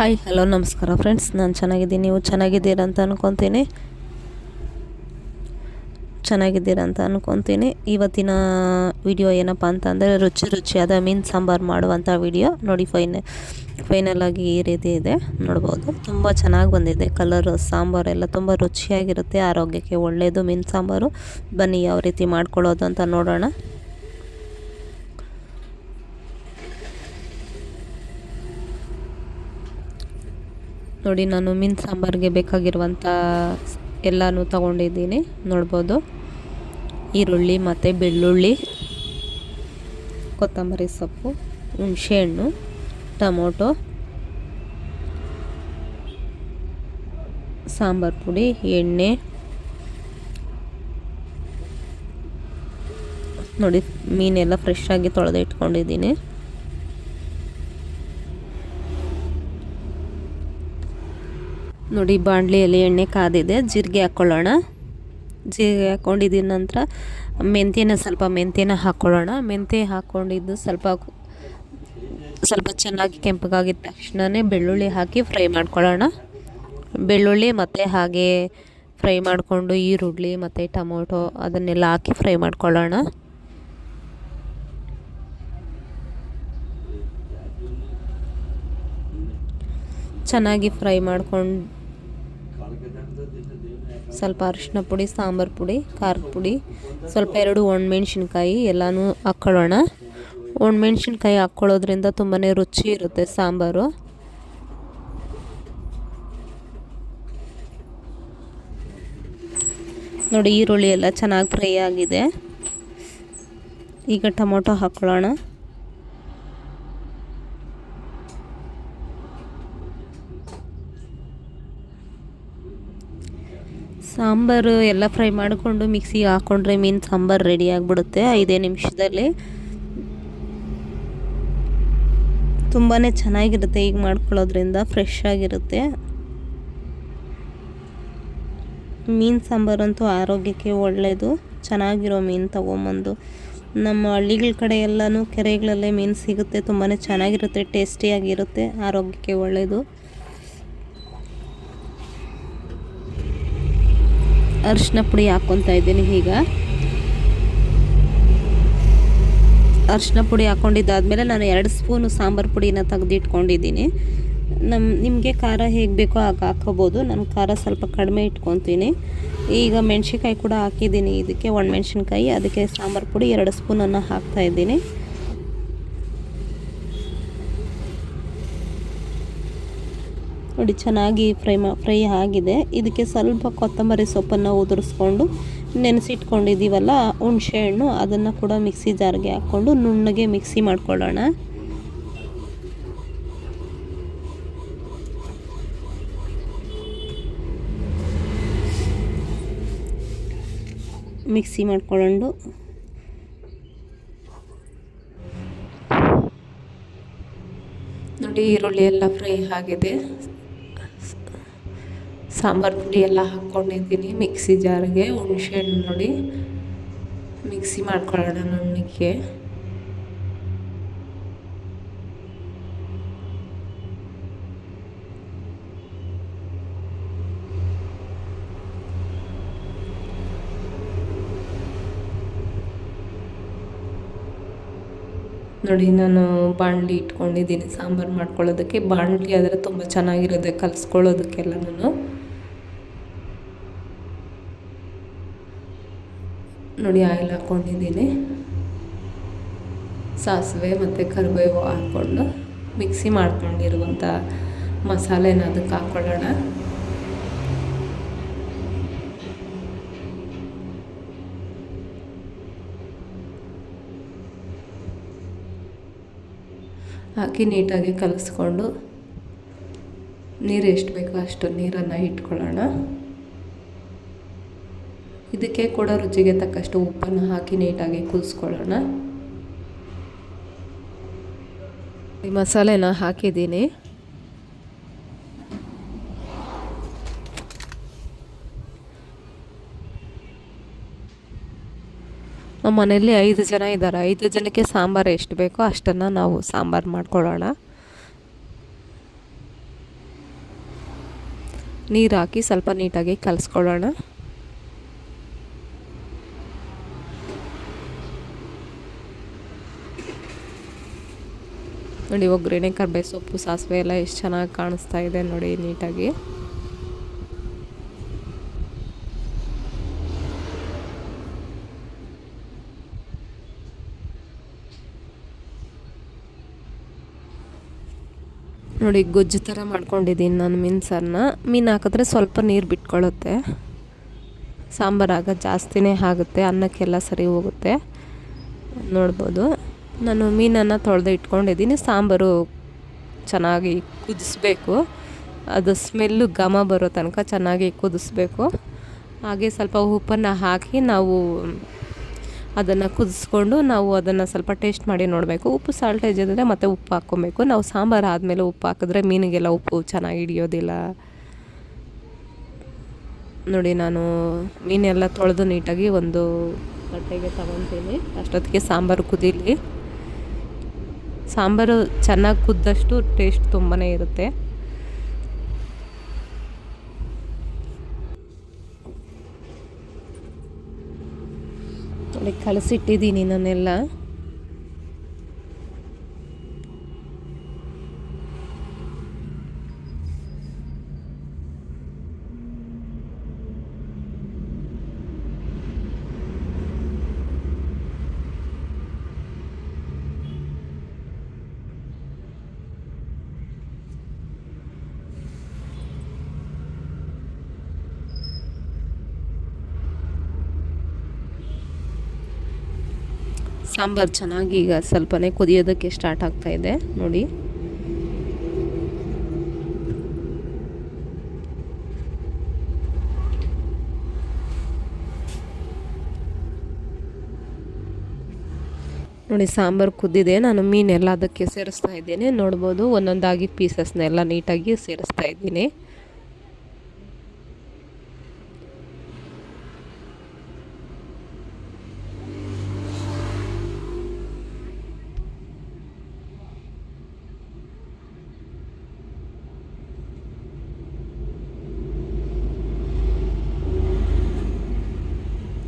Hi hello ನಮಸ್ಕಾರ friends ನಾನು ಚೆನ್ನಾಗಿದ್ದೀನಿ. ನೀವು ಚೆನ್ನಾಗಿದ್ದೀರಾ ಅಂತ ಅನ್ಕೊತೀನಿ. ಚೆನ್ನಾಗಿದ್ದೀರಾ ಅಂತ ಅನ್ಕೊತೀನಿ. ಇವತ್ತಿನ ವಿಡಿಯೋ ಏನಪ್ಪ ಅಂತಂದರೆ ರುಚಿ ರುಚಿಯಾದ ಮೀನು ಸಾಂಬಾರು ಮಾಡುವಂಥ ವಿಡಿಯೋ ನೋಡಿ ಫೈನ ಫೈನಲ್ ಆಗಿ ಈ ರೀತಿ ಇದೆ. ನೋಡ್ಬೋದು. ತುಂಬ ಚೆನ್ನಾಗಿ ಬಂದಿದೆ. ಕಲರು ಸಾಂಬಾರು ಎಲ್ಲ ತುಂಬ ರುಚಿಯಾಗಿರುತ್ತೆ. ಆರೋಗ್ಯಕ್ಕೆ ಒಳ್ಳೆಯದು ಮೀನು ಸಾಂಬಾರು. ಬನ್ನಿ, ಯಾವ ರೀತಿ ಮಾಡ್ಕೊಳ್ಳೋದು ಅಂತ ನೋಡೋಣ. ನೋಡಿ, ನಾನು ಮೀನು ಸಾಂಬಾರಿಗೆ ಬೇಕಾಗಿರುವಂಥ ಎಲ್ಲನೂ ತಗೊಂಡಿದ್ದೀನಿ. ನೋಡ್ಬೋದು. ಈರುಳ್ಳಿ ಮತ್ತು ಬೆಳ್ಳುಳ್ಳಿ, ಕೊತ್ತಂಬರಿ ಸೊಪ್ಪು ಹುಣಸೆಹಣ್ಣು ಟೊಮೊಟೊ, ಸಾಂಬಾರು ಪುಡಿ, ಎಣ್ಣೆ. ನೋಡಿ, ಮೀನೆಲ್ಲ ಫ್ರೆಶ್ ಆಗಿ ನೋಡಿ, ಬಾಣಲಿಯಲ್ಲಿ ಎಣ್ಣೆ ಕಾದಿದೆ. ಜೀರಿಗೆ ಹಾಕ್ಕೊಳ್ಳೋಣ ಜೀರಿಗೆ ಹಾಕ್ಕೊಂಡಿದ್ದ ನಂತರ ಮೆಂತ್ಯನ, ಸ್ವಲ್ಪ ಮೆಂತ್ಯನ ಹಾಕ್ಕೊಳ್ಳೋಣ ಮೆಂತ್ಯ ಹಾಕ್ಕೊಂಡಿದ್ದು ಸ್ವಲ್ಪ ಸ್ವಲ್ಪ ಚೆನ್ನಾಗಿ ಕೆಂಪಗಾಗಿದ್ದ ತಕ್ಷಣವೇ ಬೆಳ್ಳುಳ್ಳಿ ಹಾಕಿ ಫ್ರೈ ಮಾಡ್ಕೊಳ್ಳೋಣ. ಬೆಳ್ಳುಳ್ಳಿ ಮತ್ತು ಹಾಗೆ ಫ್ರೈ ಮಾಡಿಕೊಂಡು ಈರುಳ್ಳಿ ಮತ್ತು ಟೊಮೊಟೊ ಅದನ್ನೆಲ್ಲ ಹಾಕಿ ಫ್ರೈ ಮಾಡ್ಕೊಳ್ಳೋಣ. ಚೆನ್ನಾಗಿ ಫ್ರೈ ಮಾಡ್ಕೊಂಡು ಸ್ವಲ್ಪ ಅರಿಶಿನ ಪುಡಿ, ಸಾಂಬಾರು ಪುಡಿ, ಖಾರದ ಪುಡಿ, ಸ್ವಲ್ಪ ಎರಡು ಒಣಮೆಣ್ಸಿನ್ಕಾಯಿ ಎಲ್ಲನೂ ಹಾಕ್ಕೊಳ್ಳೋಣ ಒಣಮೆಣ್ಸಿನ್ಕಾಯಿ ಹಾಕ್ಕೊಳ್ಳೋದ್ರಿಂದ ತುಂಬಾ ರುಚಿ ಇರುತ್ತೆ ಸಾಂಬಾರು. ನೋಡಿ ಈರುಳ್ಳಿ ಎಲ್ಲ ಚೆನ್ನಾಗಿ ಫ್ರೈ ಆಗಿದೆ. ಈಗ ಟೊಮೊಟೊ ಹಾಕ್ಕೊಳ್ಳೋಣ ಸಾಂಬಾರು ಎಲ್ಲ ಫ್ರೈ ಮಾಡಿಕೊಂಡು ಮಿಕ್ಸಿಗೆ ಹಾಕ್ಕೊಂಡ್ರೆ ಮೀನು ಸಾಂಬಾರು ರೆಡಿ ಆಗಿಬಿಡುತ್ತೆ ಐದೇ ನಿಮಿಷದಲ್ಲಿ. ತುಂಬಾ ಚೆನ್ನಾಗಿರುತ್ತೆ ಈಗ ಮಾಡ್ಕೊಳ್ಳೋದ್ರಿಂದ ಫ್ರೆಶ್ ಆಗಿರುತ್ತೆ. ಮೀನು ಸಾಂಬಾರಂತೂ ಆರೋಗ್ಯಕ್ಕೆ ಒಳ್ಳೆಯದು ಚೆನ್ನಾಗಿರೋ ಮೀನು ತೊಗೊಂಬಂದು. ನಮ್ಮ ಹಳ್ಳಿಗಳ ಕಡೆ ಎಲ್ಲನೂ ಕೆರೆಗಳಲ್ಲೇ ಮೀನು ಸಿಗುತ್ತೆ ತುಂಬಾ ಚೆನ್ನಾಗಿರುತ್ತೆ, ಟೇಸ್ಟಿಯಾಗಿರುತ್ತೆ, ಆರೋಗ್ಯಕ್ಕೆ ಒಳ್ಳೆಯದು ಅರಿಶಿನ ಪುಡಿ ಹಾಕ್ಕೊತಾ ಇದ್ದೀನಿ ಈಗ. ಅರಿಶಿನ ಪುಡಿ ಹಾಕ್ಕೊಂಡಿದ್ದಾದಮೇಲೆ ನಾನು ಎರಡು ಸ್ಪೂನು ಸಾಂಬಾರು ಪುಡಿನ ತೆಗೆದಿಟ್ಕೊಂಡಿದ್ದೀನಿ. ನಮ್ಮ ನಿಮಗೆ ಖಾರ ಹೇಗೆ ಬೇಕೋ ಆಗ ಹಾಕೋಬೋದು ನಾನು ಖಾರ ಸ್ವಲ್ಪ ಕಡಿಮೆ ಇಟ್ಕೊತೀನಿ. ಈಗ ಮೆಣ್ಸಿನ್ಕಾಯಿ ಕೂಡ ಹಾಕಿದ್ದೀನಿ. ಇದಕ್ಕೆ ಒಣ ಮೆಣಸಿನ್ಕಾಯಿ ಅದಕ್ಕೆ ಸಾಂಬಾರು ಪುಡಿ, ಎರಡು ಸ್ಪೂನನ್ನು ಹಾಕ್ತಾಯಿದ್ದೀನಿ ನೋಡಿ, ಚೆನ್ನಾಗಿ ಫ್ರೈ ಮಾ, ಫ್ರೈ ಆಗಿದೆ. ಇದಕ್ಕೆ ಸ್ವಲ್ಪ ಕೊತ್ತಂಬರಿ ಸೊಪ್ಪನ್ನು ಉದುರಿಸ್ಕೊಂಡು ನೆನೆಸಿಟ್ಕೊಂಡಿದ್ದೀವಲ್ಲ, ಹುಣಸೆ ಹಣ್ಣು, ಅದನ್ನು ಕೂಡ ಮಿಕ್ಸಿ ಜಾರ್ಗೆ ಹಾಕ್ಕೊಂಡು ನುಣ್ಣಗೆ ಮಿಕ್ಸಿ ಮಾಡ್ಕೊಳ್ಳೋಣ. ಮಿಕ್ಸಿ ಮಾಡ್ಕೊಂಡು ನೋಡಿ, ಈರುಳ್ಳಿ ಎಲ್ಲ ಫ್ರೈ ಆಗಿದೆ. ಸಾಂಬಾರು ಪುಡಿ ಎಲ್ಲ ಹಾಕ್ಕೊಂಡಿದ್ದೀನಿ ಮಿಕ್ಸಿ ಜಾರಿಗೆ, ಹುಣಸೆ ಹಣ್ಣು ನೋಡಿ. ಮಿಕ್ಸಿ ಮಾಡ್ಕೊಳ್ಳೋಣ ನುಣ್ಣಗೆ ನೋಡಿ, ನಾನು ಬಾಣಲಿ ಇಟ್ಕೊಂಡಿದ್ದೀನಿ ಸಾಂಬಾರು ಮಾಡ್ಕೊಳ್ಳೋದಕ್ಕೆ. ಬಾಣಲಿ ಆದರೆ ತುಂಬ ಚೆನ್ನಾಗಿರುತ್ತೆ ಕಲಿಸ್ಕೊಳ್ಳೋದಕ್ಕೆಲ್ಲ ನಾನು. ನೋಡಿ ಆಯಿಲ್ ಹಾಕ್ಕೊಂಡಿದ್ದೀನಿ. ಸಾಸಿವೆ ಮತ್ತು ಕರಿಬೇವು ಹಾಕ್ಕೊಂಡು ಮಿಕ್ಸಿ ಮಾಡ್ಕೊಂಡಿರುವಂಥ ಮಸಾಲೆನ ಅದಕ್ಕೆ ಹಾಕ್ಕೊಳ್ಳೋಣ. ಹಾಕಿ ನೀಟಾಗಿ ಕಲಿಸ್ಕೊಂಡು ನೀರು ಎಷ್ಟು ಬೇಕೋ ಅಷ್ಟು ನೀರನ್ನು ಇಟ್ಕೊಳ್ಳೋಣ. ಇದಕ್ಕೆ ಕೂಡ ರುಚಿಗೆ ತಕ್ಕಷ್ಟು ಉಪ್ಪನ್ನು ಹಾಕಿ ನೀಟಾಗಿ ಕುದಿಸ್ಕೊಳ್ಳೋಣ. ಈ ಮಸಾಲೆನ ಹಾಕಿದ್ದೀನಿ. ನಮ್ಮ ಮನೆಯಲ್ಲಿ ಐದು ಜನ ಇದ್ದಾರೆ. ಐದು ಜನಕ್ಕೆ ಸಾಂಬಾರು ಎಷ್ಟು ಬೇಕೋ ಅಷ್ಟನ್ನು ನಾವು ಸಾಂಬಾರು ಮಾಡ್ಕೊಳ್ಳೋಣ. ನೀರು ಹಾಕಿ ಸ್ವಲ್ಪ ನೀಟಾಗಿ ಕಲಿಸ್ಕೊಳ್ಳೋಣ. ನೋಡಿ ಒಗ್ಗರಣೆ ಕರ್ಬೇವು ಸೊಪ್ಪು, ಸಾಸಿವೆ ಎಲ್ಲ ಎಷ್ಟು ಚೆನ್ನಾಗಿ ಕಾಣಿಸ್ತಾ ಇದೆ ನೋಡಿ ನೀಟಾಗಿ. ನೋಡಿ, ಗೊಜ್ಜು ಥರ ಮಾಡ್ಕೊಂಡಿದ್ದೀನಿ ನಾನು ಮೀನು ಸಾರನ್ನ ಮೀನು ಹಾಕಿದ್ರೆ ಸ್ವಲ್ಪ ನೀರು ಬಿಟ್ಕೊಳ್ಳುತ್ತೆ ಸಾಂಬಾರಾಗ ಜಾಸ್ತಿನೇ ಆಗುತ್ತೆ, ಅನ್ನಕ್ಕೆಲ್ಲ ಸರಿ ಹೋಗುತ್ತೆ. ನೋಡ್ಬೋದು. ನಾನು ಮೀನನ್ನು ತೊಳೆದು ಇಟ್ಕೊಂಡಿದ್ದೀನಿ, ಸಾಂಬಾರು ಚೆನ್ನಾಗಿ ಕುದಿಸ್ಬೇಕು. ಅದು ಸ್ಮೆಲ್ಲು ಘಮ ಬರೋ ತನಕ ಚೆನ್ನಾಗಿ ಕುದಿಸ್ಬೇಕು. ಹಾಗೆ ಸ್ವಲ್ಪ ಉಪ್ಪನ್ನು ಹಾಕಿ ನಾವು ಅದನ್ನು ಕುದಿಸ್ಕೊಂಡು ನಾವು ಅದನ್ನು ಸ್ವಲ್ಪ ಟೇಸ್ಟ್ ಮಾಡಿ ನೋಡಬೇಕು. ಉಪ್ಪು ಸಾಲ್ಟೇಜ್ ಇದ್ದರೆ ಮತ್ತೆ ಉಪ್ಪು ಹಾಕ್ಕೊಬೇಕು. ನಾವು ಸಾಂಬಾರು ಆದಮೇಲೆ ಉಪ್ಪು ಹಾಕಿದ್ರೆ ಮೀನಿಗೆಲ್ಲ ಉಪ್ಪು ಚೆನ್ನಾಗಿ ಹಿಡಿಯೋದಿಲ್ಲ. ನೋಡಿ, ನಾನು ಮೀನೆಲ್ಲ ತೊಳೆದು ನೀಟಾಗಿ ಒಂದು ಬಟ್ಟೆಗೆ ತಗೊತೀನಿ. ಅಷ್ಟೊತ್ತಿಗೆ ಸಾಂಬಾರು ಕುದೀಲಿ. ಸಾಂಬಾರು ಚೆನ್ನಾಗಿ ಕುದ್ದಷ್ಟು ಟೇಸ್ಟ್ ತುಂಬಾ ಇರುತ್ತೆ. ನೋಡಿ ಕಲಸಿಟ್ಟಿದ್ದೀನಿ ನಾನೆಲ್ಲ. ಸಾಂಬಾರು ಚೆನ್ನಾಗಿ ಈಗ ಸ್ವಲ್ಪನೇ ಕುದಿಯೋದಕ್ಕೆ ಸ್ಟಾರ್ಟ್ ಆಗ್ತಾ ಇದೆ, ನೋಡಿ. ನೋಡಿ, ಸಾಂಬಾರು ಕುದ್ದಿದೆ. ನಾನು ಮೀನೆಲ್ಲ ಅದಕ್ಕೆ ಸೇರಿಸ್ತಾ ಇದ್ದೇನೆ. ನೋಡ್ಬೋದು, ಒಂದೊಂದಾಗಿ ಪೀಸಸ್ನೆಲ್ಲ ನೀಟಾಗಿ ಸೇರಿಸ್ತಾ ಇದ್ದೀನಿ.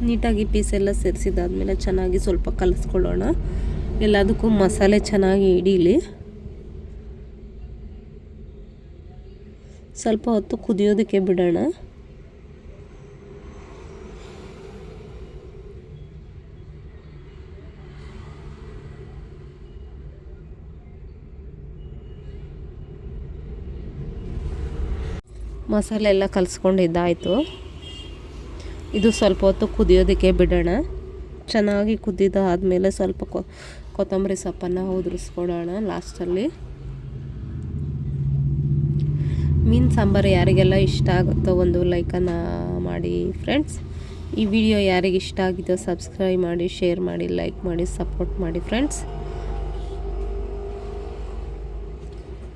ನೀಟಾಗಿ ಪೀಸೆಲ್ಲ ಸೇರಿಸಿದಾದ್ಮೇಲೆ ಚೆನ್ನಾಗಿ ಸ್ವಲ್ಪ ಕಲಿಸ್ಕೊಳ್ಳೋಣ. ಎಲ್ಲದಕ್ಕೂ ಮಸಾಲೆ ಚೆನ್ನಾಗಿ ಹಿಡೀಲಿ. ಸ್ವಲ್ಪ ಹೊತ್ತು ಕುದಿಯೋದಕ್ಕೆ ಬಿಡೋಣ. ಮಸಾಲೆ ಎಲ್ಲ ಕಲಿಸ್ಕೊಂಡಿದ್ದಾಯಿತು. ಇದು ಸ್ವಲ್ಪ ಹೊತ್ತು ಕುದಿಯೋದಕ್ಕೆ ಬಿಡೋಣ. ಚೆನ್ನಾಗಿ ಕುದ್ದಿದ ಆದಮೇಲೆ ಸ್ವಲ್ಪ ಕೊತ್ತಂಬರಿ ಸೊಪ್ಪನ್ನು ಉದುರಿಸ್ಕೊಡೋಣ ಲಾಸ್ಟಲ್ಲಿ. ಮೀನು ಸಾಂಬಾರು ಯಾರಿಗೆಲ್ಲ ಇಷ್ಟ ಆಗುತ್ತೋ ಒಂದು ಲೈಕನ್ನು ಮಾಡಿ ಫ್ರೆಂಡ್ಸ್. ಈ ವಿಡಿಯೋ ಯಾರಿಗೆ ಇಷ್ಟ ಆಗಿದೆಯೋ ಸಬ್ಸ್ಕ್ರೈಬ್ ಮಾಡಿ, ಶೇರ್ ಮಾಡಿ, ಲೈಕ್ ಮಾಡಿ, ಸಪೋರ್ಟ್ ಮಾಡಿ ಫ್ರೆಂಡ್ಸ್.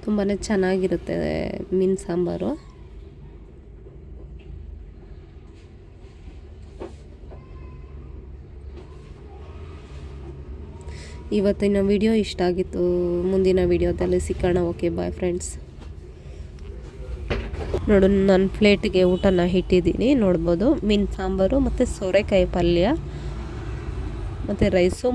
ತುಂಬಾ ಚೆನ್ನಾಗಿರುತ್ತೆ ಮೀನು ಸಾಂಬಾರು. ಇವತ್ತಿನ ವಿಡಿಯೋ ಇಷ್ಟ ಆಗಿತ್ತು. ಮುಂದಿನ ವಿಡಿಯೋದಲ್ಲಿ ಸಿಕ್ಕೋಣ ಓಕೆ ಬಾಯ್ ಫ್ರೆಂಡ್ಸ್ ನೋಡು ನನ್ನ ಪ್ಲೇಟಿಗೆ ಊಟನ ಇಟ್ಟಿದ್ದೀನಿ. ನೋಡ್ಬೋದು. ಮೀನು ಸಾಂಬಾರು ಮತ್ತು ಸೋರೆಕಾಯಿ ಪಲ್ಯ ಮತ್ತು ರೈಸು